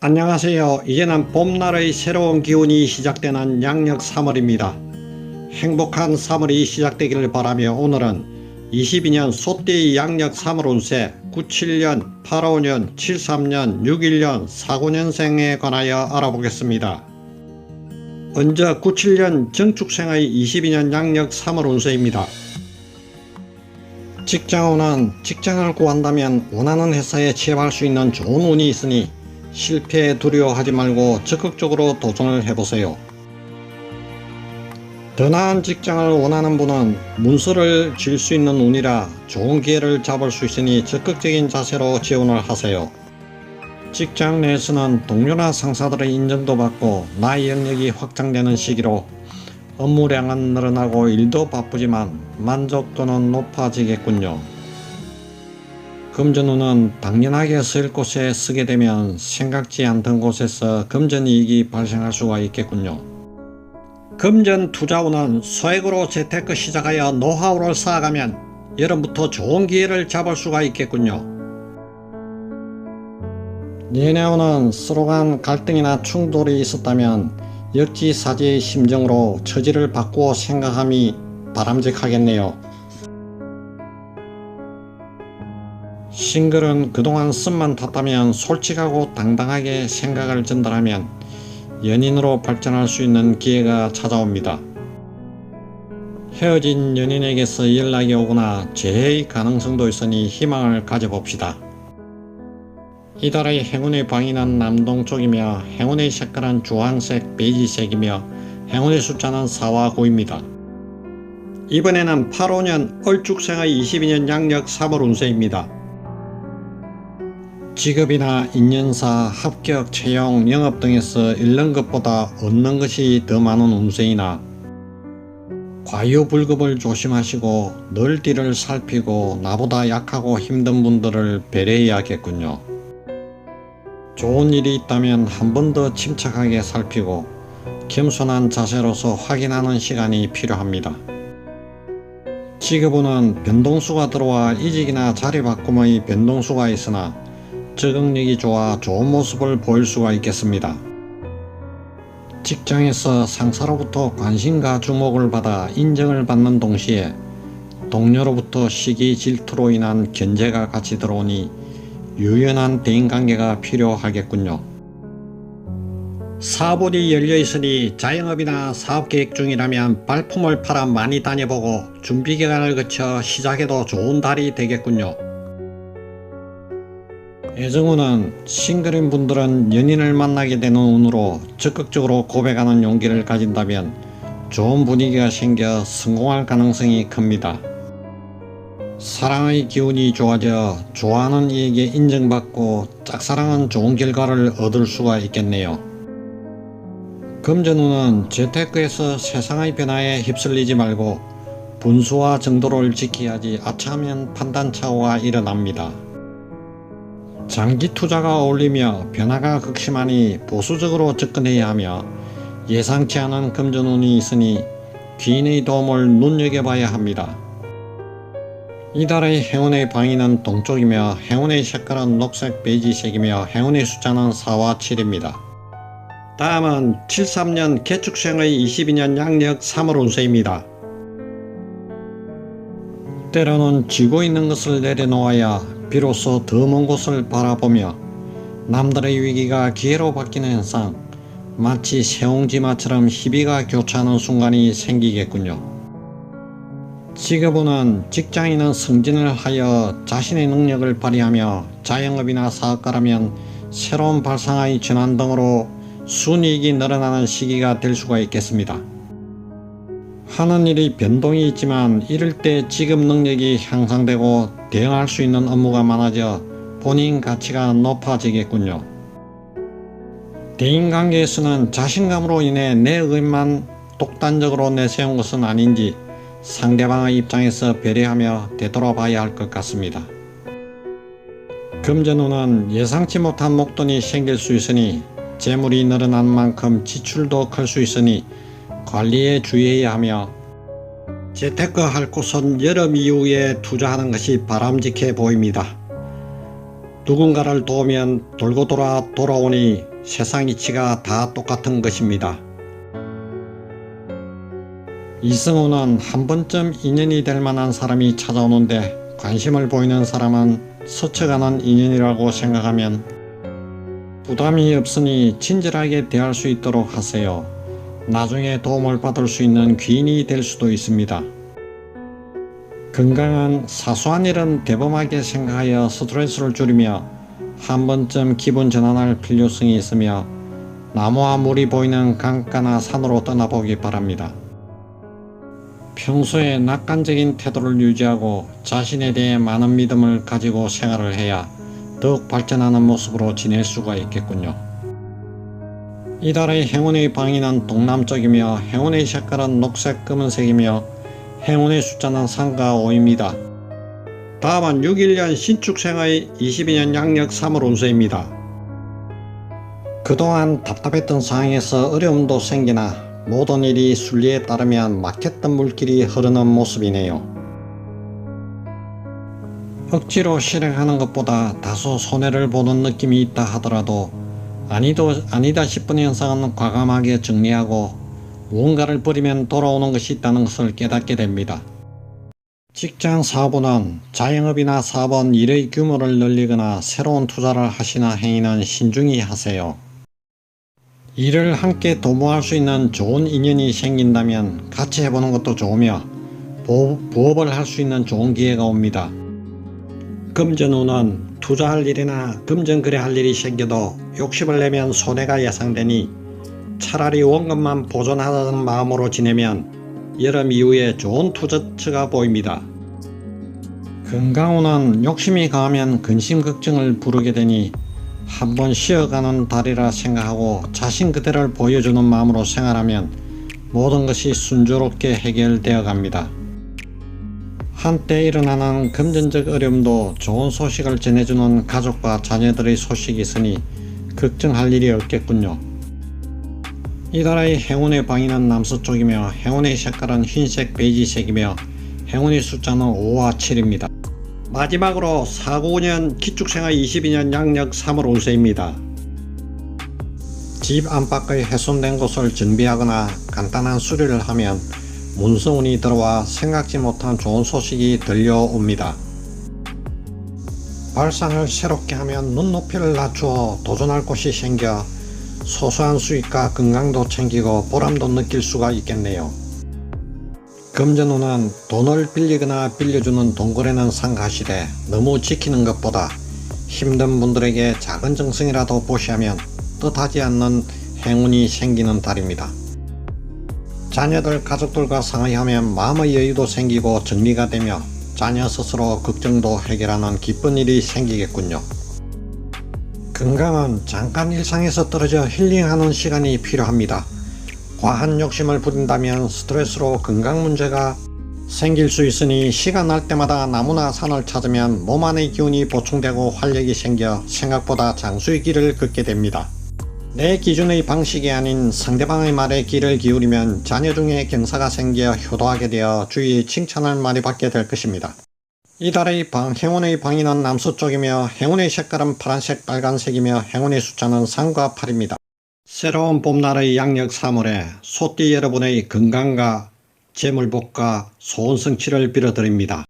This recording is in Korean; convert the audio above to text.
안녕하세요. 이제는 봄날의 새로운 기운이 시작되는 양력 3월입니다. 행복한 3월이 시작되기를 바라며 오늘은 22년 소띠의 양력 3월 운세 97년, 85년, 73년, 61년, 49년생에 관하여 알아보겠습니다. 먼저 97년 정축생의 22년 양력 3월 운세입니다. 직장운은 직장을 구한다면 원하는 회사에 취업할 수 있는 좋은 운이 있으니 실패에 두려워하지 말고 적극적으로 도전을 해보세요. 더 나은 직장을 원하는 분은 문서를 질 수 있는 운이라 좋은 기회를 잡을 수 있으니 적극적인 자세로 지원을 하세요. 직장 내에서는 동료나 상사들의 인정도 받고 나의 영역이 확장되는 시기로 업무량은 늘어나고 일도 바쁘지만 만족도는 높아지겠군요. 금전운은 당연하게 쓸 곳에 쓰게 되면 생각지 않던 곳에서 금전이익이 발생할 수가 있겠군요. 금전 투자운은 소액으로 재테크 시작하여 노하우를 쌓아가면 여름부터 좋은 기회를 잡을 수가 있겠군요. 연애운은 서로 간 갈등이나 충돌이 있었다면 역지사지의 심정으로 처지를 바꾸어 생각함이 바람직하겠네요. 싱글은 그동안 씀만 탔다면 솔직하고 당당하게 생각을 전달하면 연인으로 발전할 수 있는 기회가 찾아옵니다. 헤어진 연인에게서 연락이 오거나 재회의 가능성도 있으니 희망을 가져봅시다. 이달의 행운의 방위는 남동쪽이며 행운의 색깔은 주황색, 베이지색이며 행운의 숫자는 4와 9입니다. 이번에는 85년 얼죽생의 22년 양력 3월 운세입니다. 직업이나 인연사, 합격, 채용, 영업 등에서 잃는 것보다 얻는 것이 더 많은 운세이나 과유불급을 조심하시고 늘 뒤를 살피고 나보다 약하고 힘든 분들을 배려해야겠군요. 좋은 일이 있다면 한 번 더 침착하게 살피고 겸손한 자세로서 확인하는 시간이 필요합니다. 직업운은 변동수가 들어와 이직이나 자리 바꿈의 변동수가 있으나 적응력이 좋아 좋은 모습을 보일 수가 있겠습니다. 직장에서 상사로부터 관심과 주목을 받아 인정을 받는 동시에 동료로부터 시기 질투로 인한 견제가 같이 들어오니 유연한 대인관계가 필요하겠군요. 사업이 열려 있으니 자영업이나 사업계획 중이라면 발품을 팔아 많이 다녀보고 준비기간을 거쳐 시작해도 좋은 달이 되겠군요. 애정운은 싱글인 분들은 연인을 만나게 되는 운으로 적극적으로 고백하는 용기를 가진다면 좋은 분위기가 생겨 성공할 가능성이 큽니다. 사랑의 기운이 좋아져 좋아하는 이에게 인정받고 짝사랑은 좋은 결과를 얻을 수가 있겠네요. 금전운은 재테크에서 세상의 변화에 휩쓸리지 말고 분수와 정도를 지켜야지 아차하면 판단차오가 일어납니다. 장기 투자가 어울리며 변화가 극심하니 보수적으로 접근해야 하며 예상치 않은 금전운이 있으니 귀인의 도움을 눈여겨봐야 합니다. 이달의 행운의 방위는 동쪽이며 행운의 색깔은 녹색 베이지색이며 행운의 숫자는 4와 7입니다. 다음은 73년 개축생의 22년 양력 3월 운세입니다. 때로는 쥐고 있는 것을 내려놓아야 비로소 더 먼 곳을 바라보며 남들의 위기가 기회로 바뀌는 현상 마치 세옹지마처럼 희비가 교차하는 순간이 생기겠군요. 직업운은 직장인은 승진을 하여 자신의 능력을 발휘하며 자영업이나 사업가라면 새로운 발상의 전환 등으로 순이익이 늘어나는 시기가 될 수가 있겠습니다. 하는 일이 변동이 있지만 이럴 때 직업 능력이 향상되고 대응할 수 있는 업무가 많아져 본인 가치가 높아지겠군요. 대인관계에서는 자신감으로 인해 내 의만 독단적으로 내세운 것은 아닌지 상대방의 입장에서 배려하며 되돌아봐야 할 것 같습니다. 금전운은 예상치 못한 목돈이 생길 수 있으니 재물이 늘어난 만큼 지출도 클 수 있으니 관리에 주의해야 하며 재테크 할 곳은 여름 이후에 투자하는 것이 바람직해 보입니다. 누군가를 도우면 돌고 돌아 돌아오니 세상 이치가 다 똑같은 것입니다. 이승우는 한 번쯤 인연이 될 만한 사람이 찾아오는데 관심을 보이는 사람은 스쳐가는 인연이라고 생각하면 부담이 없으니 친절하게 대할 수 있도록 하세요. 나중에 도움을 받을 수 있는 귀인이 될 수도 있습니다. 건강한 사소한 일은 대범하게 생각하여 스트레스를 줄이며 한 번쯤 기분 전환할 필요성이 있으며 나무와 물이 보이는 강가나 산으로 떠나보기 바랍니다. 평소에 낙관적인 태도를 유지하고 자신에 대해 많은 믿음을 가지고 생활을 해야 더욱 발전하는 모습으로 지낼 수가 있겠군요. 이달의 행운의 방위는 동남쪽이며 행운의 색깔은 녹색 검은색이며 행운의 숫자는 상가 5입니다. 다음은 61년 신축생의 22년 양력 3월 운세입니다. 그동안 답답했던 상황에서 어려움도 생기나 모든 일이 순리에 따르면 막혔던 물길이 흐르는 모습이네요. 억지로 실행하는 것보다 다소 손해를 보는 느낌이 있다 하더라도 아니도 아니다 싶은 현상은 과감하게 정리하고 무언가를 버리면 돌아오는 것이 있다는 것을 깨닫게 됩니다. 직장 사업은 자영업이나 사업은 일의 규모를 늘리거나 새로운 투자를 하시나 행위는 신중히 하세요. 일을 함께 도모할 수 있는 좋은 인연이 생긴다면 같이 해보는 것도 좋으며 부- 부업을 할 수 있는 좋은 기회가 옵니다. 금전운은 투자할 일이나 금전 거래 할 일이 생겨도 욕심을 내면 손해가 예상되니 차라리 원금만 보존하자는 마음으로 지내면 여름 이후에 좋은 투자처가 보입니다. 건강운은 욕심이 강하면 근심 걱정을 부르게 되니 한번 쉬어가는 달이라 생각하고 자신 그대를 보여주는 마음으로 생활하면 모든 것이 순조롭게 해결되어 갑니다. 한때 일어나는 금전적 어려움도 좋은 소식을 전해주는 가족과 자녀들의 소식이 있으니 걱정할 일이 없겠군요. 이 달의 행운의 방위는 남서쪽이며 행운의 색깔은 흰색 베이지색이며 행운의 숫자는 5와 7입니다. 마지막으로 49년 기축생의 22년 양력 3월 운세입니다. 집 안팎의 훼손된 곳을 정비하거나 간단한 수리를 하면 문서운이 들어와 생각지 못한 좋은 소식이 들려옵니다. 발상을 새롭게 하면 눈높이를 낮추어 도전할 곳이 생겨 소소한 수익과 건강도 챙기고 보람도 느낄 수가 있겠네요. 금전운은 돈을 빌리거나 빌려주는 동거래는 상가시되 너무 지키는 것보다 힘든 분들에게 작은 정성이라도 보시하면 뜻하지 않는 행운이 생기는 달입니다. 자녀들 가족들과 상의하면 마음의 여유도 생기고 정리가 되며 자녀 스스로 걱정도 해결하는 기쁜 일이 생기겠군요. 건강은 잠깐 일상에서 떨어져 힐링하는 시간이 필요합니다. 과한 욕심을 부린다면 스트레스로 건강 문제가 생길 수 있으니 시간 날 때마다 나무나 산을 찾으면 몸 안의 기운이 보충되고 활력이 생겨 생각보다 장수의 길을 걷게 됩니다. 내 기준의 방식이 아닌 상대방의 말에 귀를 기울이면 자녀 중에 경사가 생겨 효도하게 되어 주위의 칭찬을 많이 받게 될 것입니다. 이달의 방, 행운의 방위는 남서쪽이며 행운의 색깔은 파란색, 빨간색이며 행운의 숫자는 3과 8입니다. 새로운 봄날의 양력 3월에 소띠 여러분의 건강과 재물복과 소원 성취를 빌어드립니다.